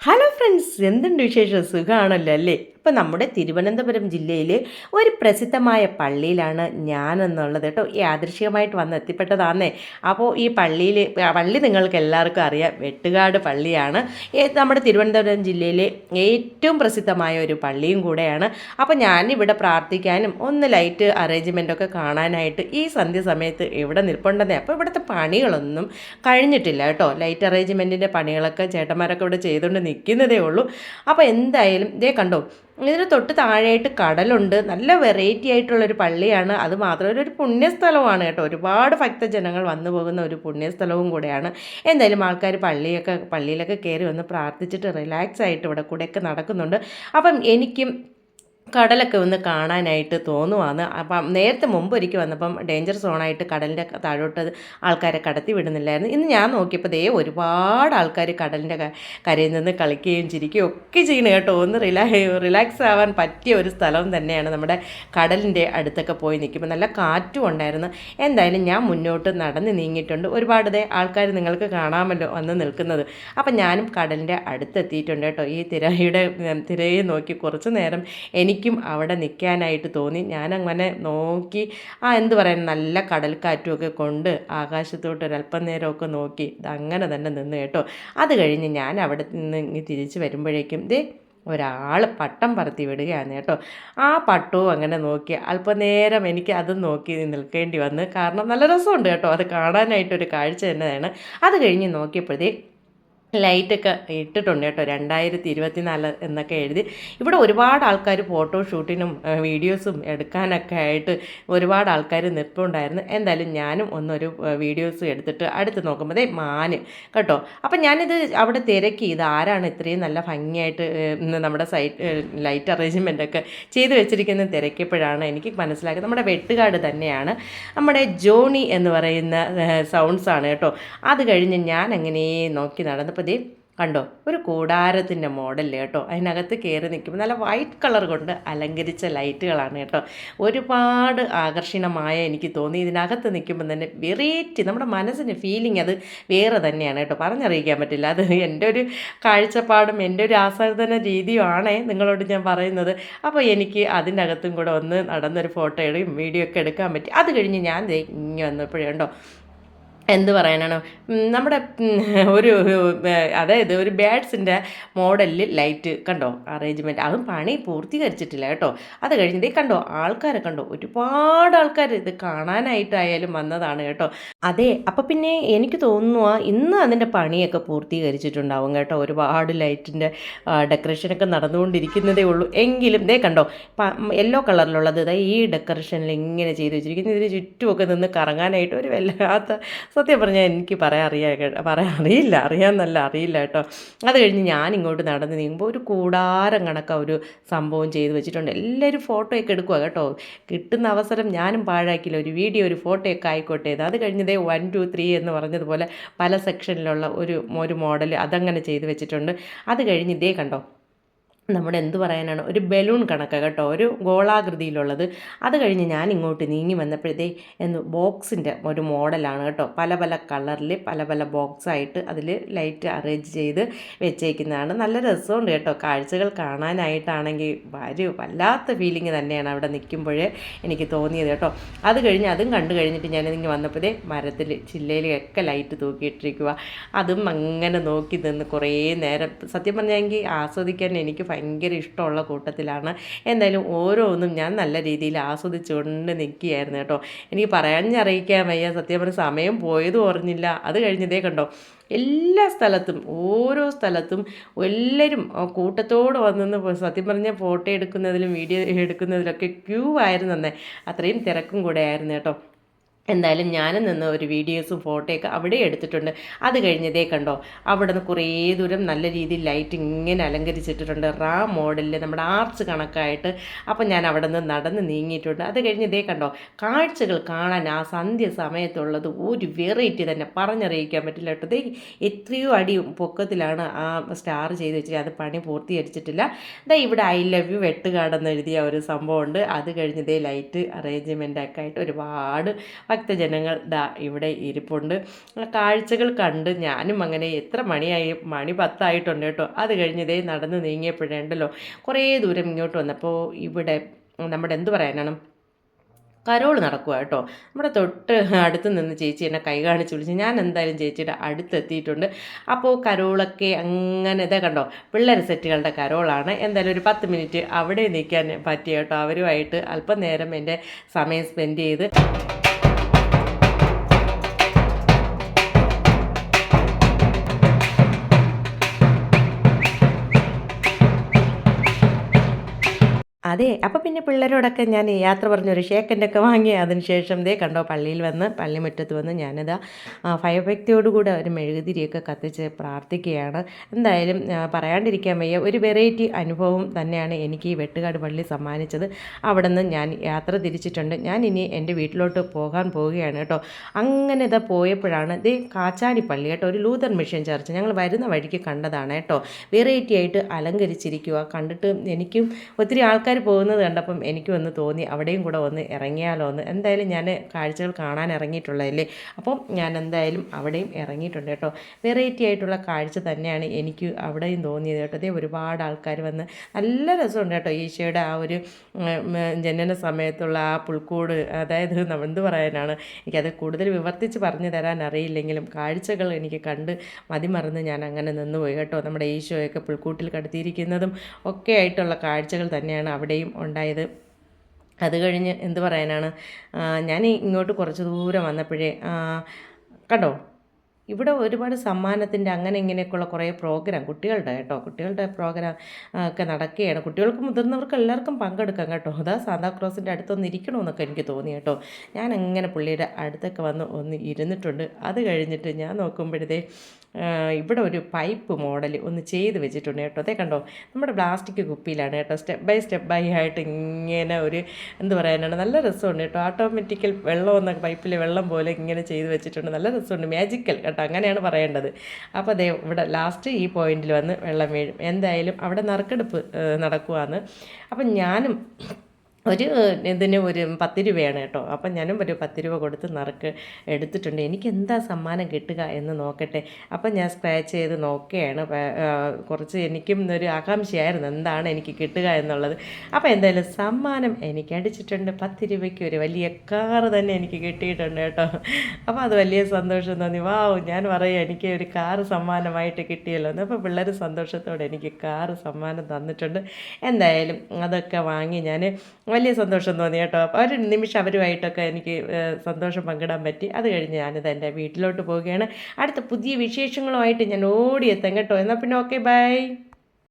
Hello friends എന്തുണ്ട് വിശേഷം? സുഖമാണല്ലോ അല്ലേ? ഇപ്പം നമ്മുടെ തിരുവനന്തപുരം ജില്ലയിലെ ഒരു പ്രസിദ്ധമായ പള്ളിയിലാണ് ഞാൻ ഞാനെന്നുള്ളത് കേട്ടോ. യാദൃശികമായിട്ട് വന്ന് എത്തിപ്പെട്ടതാന്നേ. അപ്പോൾ ഈ പള്ളിയിൽ പള്ളി നിങ്ങൾക്ക് എല്ലാവർക്കും അറിയാം. വെട്ടുകാട് പള്ളിയാണ്. നമ്മുടെ തിരുവനന്തപുരം ജില്ലയിലെ ഏറ്റവും പ്രസിദ്ധമായ ഒരു പള്ളിയും കൂടെയാണ്. അപ്പോൾ ഞാനിവിടെ പ്രാർത്ഥിക്കാനും ഒന്ന് ലൈറ്റ് അറേഞ്ച്മെന്റൊക്കെ കാണാനായിട്ട് ഈ സന്ധ്യ സമയത്ത് ഇവിടെ നിൽപ്പുണ്ടെന്നേ. അപ്പോൾ ഇവിടുത്തെ പണികളൊന്നും കഴിഞ്ഞിട്ടില്ല കേട്ടോ. ലൈറ്റ് അറേഞ്ച്മെന്റിന്റെ പണികളൊക്കെ ചേട്ടന്മാരൊക്കെ ഇവിടെ ചെയ്തുകൊണ്ട് നിൽക്കുന്നതേ ഉള്ളൂ. അപ്പോൾ എന്തായാലും ഇതേ കണ്ടോ ഇതിന് തൊട്ട് താഴെയായിട്ട് കടലുണ്ട്. നല്ല വെറൈറ്റി ആയിട്ടുള്ളൊരു പള്ളിയാണ്. അത് മാത്രമല്ല ഒരു പുണ്യസ്ഥലവുമാണ് കേട്ടോ. ഒരുപാട് ഭക്തജനങ്ങൾ വന്നു പോകുന്ന ഒരു പുണ്യസ്ഥലവും കൂടെയാണ്. എന്തായാലും ആൾക്കാർ പള്ളിയൊക്കെ പള്ളിയിലൊക്കെ കയറി വന്ന് പ്രാർത്ഥിച്ചിട്ട് റിലാക്സ് ആയിട്ട് ഇവിടെ കൂടെയൊക്കെ നടക്കുന്നുണ്ട്. അപ്പം എനിക്കും കടലൊക്കെ ഒന്ന് കാണാനായിട്ട് തോന്നുവാണ് അപ്പം നേരത്തെ മുമ്പ് ഒരിക്കൽ വന്നപ്പം ഡേഞ്ചർ സോണായിട്ട് കടലിന്റെ താഴോട്ട് ആൾക്കാരെ കടത്തി വിടുന്നില്ലായിരുന്നു. ഇന്ന് ഞാൻ നോക്കിയപ്പോൾ ദേ ഒരുപാട് ആൾക്കാർ കടലിന്റെ കരയിൽ നിന്ന് കളിക്കുകയും ചിരിക്കുകയും ഒക്കെ ചെയ്യണം കേട്ടോ. ഒന്ന് റിലാ റിലാക്സ് ആവാൻ പറ്റിയ ഒരു സ്ഥലം തന്നെയാണ് നമ്മുടെ കടലിന്റെ അടുത്തൊക്കെ പോയി നിൽക്കുമ്പോൾ. നല്ല കാറ്റും ഉണ്ടായിരുന്നു. എന്തായാലും ഞാൻ മുന്നോട്ട് നടന്ന് നീങ്ങിയിട്ടുണ്ട്. ഒരുപാട് ദേ ആൾക്കാർ നിങ്ങൾക്ക് കാണാമല്ലോ വന്ന് നിൽക്കുന്നത്. അപ്പം ഞാനും കടലിന്റെ അടുത്തെത്തിയിട്ടുണ്ട് കേട്ടോ. ഈ തിരയുടെ തിരയെ നോക്കി കുറച്ച് നേരം എനിക്കും അവിടെ നിൽക്കാനായിട്ട് തോന്നി. ഞാനങ്ങനെ നോക്കി ആ എന്ത് പറയാൻ നല്ല കടൽക്കാറ്റുമൊക്കെ കൊണ്ട് ആകാശത്തോട്ട് ഒരല്പം നേരമൊക്കെ നോക്കി അങ്ങനെ തന്നെ നിന്ന് കേട്ടോ. അത് കഴിഞ്ഞ് ഞാൻ അവിടെ നിന്ന് തിരിച്ച് വരുമ്പോഴേക്കും ദേ ഒരാൾ പട്ടം പറത്തി വിടുകയാണ് കേട്ടോ. ആ പട്ടവും അങ്ങനെ നോക്കി അല്പനേരം എനിക്ക് അത് നോക്കി നിൽക്കേണ്ടി വന്ന്. കാരണം നല്ല രസമുണ്ട് കേട്ടോ. അത് കാണാനായിട്ടൊരു കാഴ്ച തന്നെയാണ്. അത് കഴിഞ്ഞ് നോക്കിയപ്പോഴേ ലൈറ്റൊക്കെ ഇട്ടിട്ടുണ്ട് കേട്ടോ. രണ്ടായിരത്തി ഇരുപത്തിനാല് എന്നൊക്കെ എഴുതി. ഇവിടെ ഒരുപാട് ആൾക്കാർ ഫോട്ടോ ഷൂട്ടിനും വീഡിയോസും എടുക്കാനൊക്കെ ആയിട്ട് ഒരുപാട് ആൾക്കാർ നിൽപ്പുണ്ടായിരുന്നു എന്തായാലും ഞാനും ഒന്നൊരു വീഡിയോസ് എടുത്തിട്ട് അടുത്ത് നോക്കുമ്പോൾ മാന് കേട്ടോ. അപ്പം ഞാനിത് അവിടെ തിരക്കി. ഇത് ആരാണ് ഇത്രയും നല്ല ഭംഗിയായിട്ട് നമ്മുടെ സൈറ്റ് ലൈറ്റ് അറേഞ്ച്മെന്റ് ഒക്കെ ചെയ്തു വെച്ചിരിക്കുന്ന തിരക്കിയപ്പോഴാണ് എനിക്ക് മനസ്സിലാക്കിയത് നമ്മുടെ വെട്ടുകാട് തന്നെയാണ്. നമ്മുടെ ജോണി എന്ന് പറയുന്ന സൗണ്ട്സാണ് കേട്ടോ. അത് കഴിഞ്ഞ് ഞാൻ അങ്ങനെ നോക്കി നടന്നപ്പോൾ ദേ കണ്ടോ? ഒരു കൂടാരത്തിന്റെ മോഡലിൽ കേട്ടോ. അതിനകത്ത് കയറി നിൽക്കുമ്പോൾ നല്ല വൈറ്റ് കളർ കൊണ്ട് അലങ്കരിച്ച ലൈറ്റുകളാണ് കേട്ടോ. ഒരുപാട് ആകർഷണമായ എനിക്ക് തോന്നി. ഇതിനകത്ത് നിൽക്കുമ്പോൾ തന്നെ വെറൈറ്റി നമ്മുടെ മനസ്സിന് ഫീലിംഗ് അത് വേറെ തന്നെയാണ് കേട്ടോ. പറഞ്ഞറിയിക്കാൻ പറ്റില്ല. അത് എന്റെ ഒരു കാഴ്ചപ്പാടും എന്റെ ഒരു ആസ്വാദന രീതിയുമാണ് നിങ്ങളോട് ഞാൻ പറയുന്നത്. അപ്പോൾ എനിക്ക് അതിനകത്തും കൂടെ ഒന്ന് നടന്നൊരു ഫോട്ടോയും വീഡിയോ ഒക്കെ എടുക്കാൻ പറ്റി. അത് കഴിഞ്ഞ് ഞാൻ ഇങ്ങനെ വന്നപ്പോഴേ ഉണ്ടോ എന്ത് പറയാനാണ്? നമ്മുടെ ഒരു അതായത് ഒരു ബാഡ്സിന്റെ മോഡലിൽ ലൈറ്റ് കണ്ടോ? അറേഞ്ച്മെന്റ്. അതും പണി പൂർത്തീകരിച്ചിട്ടില്ല കേട്ടോ. അത് കഴിഞ്ഞിട്ട് കണ്ടോ ആൾക്കാരെ കണ്ടോ? ഒരുപാട് ആൾക്കാർ ഇത് കാണാനായിട്ടായാലും വന്നതാണ് കേട്ടോ. അതെ അപ്പം പിന്നെ എനിക്ക് തോന്നുന്നു ഇന്ന് അതിന്റെ പണിയൊക്കെ പൂർത്തീകരിച്ചിട്ടുണ്ടാവും കേട്ടോ. ഒരുപാട് ലൈറ്റിന്റെ ഡെക്കറേഷനൊക്കെ നടന്നുകൊണ്ടിരിക്കുന്നതേ ഉള്ളൂ. എങ്കിലും ദേ കണ്ടോ യെല്ലോ കളറിലുള്ളത് ഈ ഡെക്കറേഷനിൽ ഇങ്ങനെ ചെയ്ത് വെച്ചിരിക്കുന്നു. ഇതിന് ചുറ്റുമൊക്കെ നിന്ന് കറങ്ങാനായിട്ട് ഒരു വല്ലാത്ത സത്യം പറഞ്ഞാൽ എനിക്ക് പറയാൻ അറിയാ പറയാൻ അറിയില്ല. അറിയാമെന്നല്ല അറിയില്ല കേട്ടോ. അത് കഴിഞ്ഞ് ഞാൻ ഇങ്ങോട്ട് നടന്ന് നീങ്ങുമ്പോൾ ഒരു കൂടാരം കണക്ക ഒരു സംഭവം ചെയ്ത് വെച്ചിട്ടുണ്ട്. എല്ലാവരും ഫോട്ടോയൊക്കെ എടുക്കുക കേട്ടോ. കിട്ടുന്ന അവസരം ഞാനും പാഴാക്കില്ല ഒരു വീഡിയോ ഒരു ഫോട്ടോയൊക്കെ ആയിക്കോട്ടെ. അത് കഴിഞ്ഞതേ വൺ ടു ത്രീ എന്ന് പറഞ്ഞതുപോലെ പല സെക്ഷനിലുള്ള ഒരു ഒരു മോഡൽ അതങ്ങനെ ചെയ്ത് വെച്ചിട്ടുണ്ട്. അത് കഴിഞ്ഞ് ഇതേ കണ്ടോ നമ്മുടെ എന്ത് പറയാനാണ്? ഒരു ബലൂൺ കണക്ക് കേട്ടോ. ഒരു ഗോളാകൃതിയിലുള്ളത്. അത് കഴിഞ്ഞ് ഞാൻ ഇങ്ങോട്ട് നീങ്ങി വന്നപ്പോഴത്തേ എന്ന് ബോക്സിന്റെ ഒരു മോഡലാണ് കേട്ടോ. പല പല കളറിൽ പല പല ബോക്സായിട്ട് അതിൽ ലൈറ്റ് അറേഞ്ച് ചെയ്ത് വെച്ചേക്കുന്നതാണ്. നല്ല രസമുണ്ട് കേട്ടോ. കാഴ്ചകൾ കാണാനായിട്ടാണെങ്കിൽ ഒരു വല്ലാത്ത ഫീലിംഗ് തന്നെയാണ് അവിടെ നിൽക്കുമ്പോഴേ എനിക്ക് തോന്നിയത് കേട്ടോ. അത് കഴിഞ്ഞ് അതും കണ്ടു കഴിഞ്ഞിട്ട് ഞാൻ ഞാനിങ്ങനെ വന്നപ്പോഴേ മരത്തിൽ ചില്ലയിലൊക്കെ ലൈറ്റ് തൂക്കിയിട്ടിരിക്കുക അതും അങ്ങനെ നോക്കി നിന്ന് കുറേ നേരം. സത്യം പറഞ്ഞെങ്കിൽ ആസ്വദിക്കാൻ എനിക്ക് ഭയങ്കര ഇഷ്ടമുള്ള കൂട്ടത്തിലാണ്. എന്തായാലും ഓരോന്നും ഞാൻ നല്ല രീതിയിൽ ആസ്വദിച്ചുകൊണ്ട് നിൽക്കുകയായിരുന്നു കേട്ടോ. എനിക്ക് പറയാഞ്ഞറിയിക്കാൻ വയ്യ. സത്യം പറഞ്ഞ സമയം പോയതും ഓർഞ്ഞില്ല അത് കഴിഞ്ഞതേ കണ്ടോ എല്ലാ സ്ഥലത്തും ഓരോ സ്ഥലത്തും എല്ലാവരും കൂട്ടത്തോട് വന്നെന്ന് സത്യം പറഞ്ഞാൽ ഫോട്ടോ എടുക്കുന്നതിലും വീഡിയോ എടുക്കുന്നതിലൊക്കെ ക്യൂ ആയിരുന്നു തന്നെ അത്രയും തിരക്കും കൂടെ ആയിരുന്നു കേട്ടോ. എന്തായാലും ഞാനും നിന്ന് ഒരു വീഡിയോസും ഫോട്ടോയൊക്കെ അവിടെ എടുത്തിട്ടുണ്ട്. അത് കഴിഞ്ഞതേ കണ്ടോ അവിടെ നിന്ന് കുറേ ദൂരം നല്ല രീതിയിൽ ലൈറ്റ് ഇങ്ങനെ അലങ്കരിച്ചിട്ടിട്ടുണ്ട്. റാ മോഡലിൽ നമ്മുടെ ആർച്ച് കണക്കായിട്ട്. അപ്പം ഞാൻ അവിടെ നിന്ന് നടന്ന് നീങ്ങിയിട്ടുണ്ട്. അത് കഴിഞ്ഞതേ കണ്ടോ കാഴ്ചകൾ കാണാൻ ആ സന്ധ്യ സമയത്തുള്ളത് ഒരു വെറൈറ്റി തന്നെ. പറഞ്ഞറിയിക്കാൻ പറ്റില്ല കേട്ടോ. എത്രയോ അടി പൊക്കത്തിലാണ് ആ സ്റ്റാർ ചെയ്ത് വെച്ചിട്ട് അത് പണി പൂർത്തീകരിച്ചിട്ടില്ല. ദാ ഇവിടെ ഐ ലവ് യു വെട്ടുകാടെന്ന് എഴുതിയ ഒരു സംഭവമുണ്ട്. അത് കഴിഞ്ഞതേ ലൈറ്റ് അറേഞ്ച്മെന്റ് ഒക്കെ ആയിട്ട് ഒരുപാട് ഭക്തജനങ്ങൾ ദാ ഇവിടെ ഇരിപ്പുണ്ട്. കാഴ്ചകൾ കണ്ട് ഞാനും അങ്ങനെ എത്ര മണിയായി മണി പത്തായിട്ടുണ്ട് കേട്ടോ. അത് കഴിഞ്ഞ് ഇതേ നടന്ന് നീങ്ങിയപ്പോഴുണ്ടല്ലോ. കുറേ ദൂരം ഇങ്ങോട്ട് വന്നപ്പോൾ ഇവിടെ നമ്മുടെ എന്ത് പറയാനാണ്? കരോൾ നടക്കുക കേട്ടോ. നമ്മുടെ തൊട്ട് അടുത്ത് നിന്ന് ചേച്ചി എന്നെ കൈ കാണിച്ച് വിളിച്ച് ഞാൻ എന്തായാലും ചേച്ചിയുടെ അടുത്തെത്തിയിട്ടുണ്ട് അപ്പോൾ കരോളൊക്കെ അങ്ങനെ ഇതേ കണ്ടോ പിള്ളേർ സെറ്റുകളുടെ കരോളാണ്. എന്തായാലും ഒരു പത്ത് മിനിറ്റ് അവിടെ നിൽക്കാൻ പറ്റിയ കേട്ടോ. അവരുമായിട്ട് അല്പം നേരം എന്റെ സമയം സ്പെൻഡ് ചെയ്ത് അതെ അപ്പോൾ പിന്നെ പിള്ളേരോടൊക്കെ ഞാൻ യാത്ര പറഞ്ഞൊരു ഷേക്കന്റെ ഒക്കെ വാങ്ങി അതിന് ശേഷം ദേ കണ്ടോ പള്ളിയിൽ വന്ന് പള്ളിമുറ്റത്ത് വന്ന് ഞാനിതാ ഭയഭക്തിയോടുകൂടെ ഒരു മെഴുകുതിരിയൊക്കെ കത്തിച്ച് പ്രാർത്ഥിക്കുകയാണ്. എന്തായാലും പറയാണ്ടിരിക്കാൻ വയ്യ. ഒരു വെറൈറ്റി അനുഭവം തന്നെയാണ് എനിക്ക് ഈ വെട്ടുകാട് പള്ളി സമ്മാനിച്ചത്. അവിടെ നിന്ന് ഞാൻ യാത്ര തിരിച്ചിട്ടുണ്ട്. ഞാൻ ഇനി എന്റെ വീട്ടിലോട്ട് പോകാൻ പോവുകയാണ് കേട്ടോ. അങ്ങനെ ഇതാ പോയപ്പോഴാണ് ദേ കാച്ചാടി പള്ളി കേട്ടോ ഒരു ലൂതർ മിഷൻ ചർച്ച്. ഞങ്ങൾ വരുന്ന വഴിക്ക് കണ്ടതാണ് കേട്ടോ. വെറൈറ്റി ആയിട്ട് അലങ്കരിച്ചിരിക്കുക കണ്ടിട്ട് എനിക്കും ഒത്തിരി ആൾക്കാർ പോകുന്നത് കണ്ടപ്പം എനിക്ക് ഒന്ന് തോന്നി അവിടെയും കൂടെ ഒന്ന് ഇറങ്ങിയാലോ എന്ന്. എന്തായാലും ഞാൻ കാഴ്ചകൾ കാണാൻ ഇറങ്ങിയിട്ടുള്ളതല്ലേ? അപ്പം ഞാൻ എന്തായാലും അവിടെയും ഇറങ്ങിയിട്ടുണ്ട് കേട്ടോ. വെറൈറ്റി ആയിട്ടുള്ള കാഴ്ച തന്നെയാണ് എനിക്ക് അവിടെയും തോന്നിയത് കേട്ടോ. അതേ ഒരുപാട് ആൾക്കാർ വന്ന് നല്ല രസമുണ്ട് കേട്ടോ ഈശോയുടെ ആ ഒരു ജനന സമയത്തുള്ള ആ പുൽക്കൂട്. അതായത് നമ്മൾ എന്ത് പറയാനാണ്? എനിക്കത് കൂടുതൽ വിവർത്തിച്ച് പറഞ്ഞു തരാൻ അറിയില്ലെങ്കിലും കാഴ്ചകൾ എനിക്ക് കണ്ട് മതിമറന്ന് ഞാൻ അങ്ങനെ നിന്നുപോയി കേട്ടോ. നമ്മുടെ ഈശോയൊക്കെ പുൽക്കൂട്ടിൽ കടത്തിയിരിക്കുന്നതും ഒക്കെ ആയിട്ടുള്ള കാഴ്ചകൾ തന്നെയാണ് അവിടെയും ഉണ്ടായത്. അത് കഴിഞ്ഞ് എന്ത് പറയാനാണ്? ഞാൻ ഇങ്ങോട്ട് കുറച്ച് ദൂരം വന്നപ്പോഴേ കണ്ടോ? ഇവിടെ ഒരുപാട് സമ്മാനത്തിന്റെ അങ്ങനെ ഇങ്ങനെയൊക്കെയുള്ള കുറേ പ്രോഗ്രാം കുട്ടികളുടെ കേട്ടോ കുട്ടികളുടെ പ്രോഗ്രാം ഒക്കെ നടക്കുകയാണ്. കുട്ടികൾക്കും മുതിർന്നവർക്ക് എല്ലാവർക്കും പങ്കെടുക്കാം കേട്ടോ. അതാ സാന്താക്രോസിന്റെ അടുത്തൊന്ന് ഇരിക്കണമെന്നൊക്കെ എനിക്ക് തോന്നി കേട്ടോ. ഞാൻ അങ്ങനെ പുള്ളിയുടെ അടുത്തൊക്കെ വന്ന് ഒന്ന് ഇരുന്നിട്ടുണ്ട്. അത് കഴിഞ്ഞിട്ട് ഞാൻ നോക്കുമ്പോഴത്തേ ഇവിടെ ഒരു പൈപ്പ് മോഡൽ ഒന്ന് ചെയ്ത് വെച്ചിട്ടുണ്ട് കേട്ടോ. അതേ കണ്ടോ? നമ്മുടെ പ്ലാസ്റ്റിക് കുപ്പിയിലാണ് കേട്ടോ. സ്റ്റെപ്പ് ബൈ സ്റ്റെപ്പ് ബൈ ആയിട്ട് ഇങ്ങനെ ഒരു എന്ത് പറയാനാണ് നല്ല രസമുണ്ട് കേട്ടോ. ഓട്ടോമാറ്റിക്കൽ വെള്ളം എന്ന പൈപ്പിലെ വെള്ളം പോലെ ഇങ്ങനെ ചെയ്ത് വെച്ചിട്ടുണ്ട്. നല്ല രസമുണ്ട്. മാജിക്കൽ കേട്ടോ അങ്ങനെയാണ് പറയേണ്ടത്. അപ്പോൾ അതേ ഇവിടെ ലാസ്റ്റ് ഈ പോയിന്റിൽ വന്ന് വെള്ളം വീഴും. എന്തായാലും അവിടെ നറുക്കെടുപ്പ് നടക്കുവാന്ന്. അപ്പം ഞാനും ഒരു ഇതിന് ഒരു പത്ത് രൂപയാണ് കേട്ടോ. അപ്പം ഞാനും ഒരു പത്ത് രൂപ കൊടുത്ത് നറുക്ക് എടുത്തിട്ടുണ്ട്. എനിക്ക് എന്താ സമ്മാനം കിട്ടുക എന്ന് നോക്കട്ടെ. അപ്പം ഞാൻ സ്ക്രാച്ച് ചെയ്ത് നോക്കുകയാണ്. കുറച്ച് എനിക്കും ഒരു ആകാംക്ഷയായിരുന്നു. എന്താണ് എനിക്ക് കിട്ടുക എന്നുള്ളത്. അപ്പോൾ എന്തായാലും സമ്മാനം എനിക്ക് അടിച്ചിട്ടുണ്ട്. പത്ത് രൂപയ്ക്ക് ഒരു വലിയ കാറ് തന്നെ എനിക്ക് കിട്ടിയിട്ടുണ്ട് കേട്ടോ. അപ്പോൾ അത് വലിയ സന്തോഷം തോന്നി. വാവ് ഞാൻ പറയാം എനിക്ക് ഒരു കാറ് സമ്മാനമായിട്ട് കിട്ടിയല്ലോ എന്ന്. അപ്പോൾ പിള്ളേർ സന്തോഷത്തോടെ എനിക്ക് കാറ് സമ്മാനം തന്നിട്ടുണ്ട്. എന്തായാലും അതൊക്കെ വാങ്ങി ഞാൻ വലിയ സന്തോഷം തോന്നി കേട്ടോ. ഒരു നിമിഷം അവരുമായിട്ടൊക്കെ എനിക്ക് സന്തോഷം പങ്കിടാൻ പറ്റി. അത് കഴിഞ്ഞ് ഞാനിത് എന്റെ വീട്ടിലോട്ട് പോവുകയാണ്. അടുത്ത പുതിയ വിശേഷങ്ങളുമായിട്ട് ഞാൻ ഓടിയെത്താം കേട്ടോ. എന്നാൽ പിന്നെ ഓക്കെ ബൈ.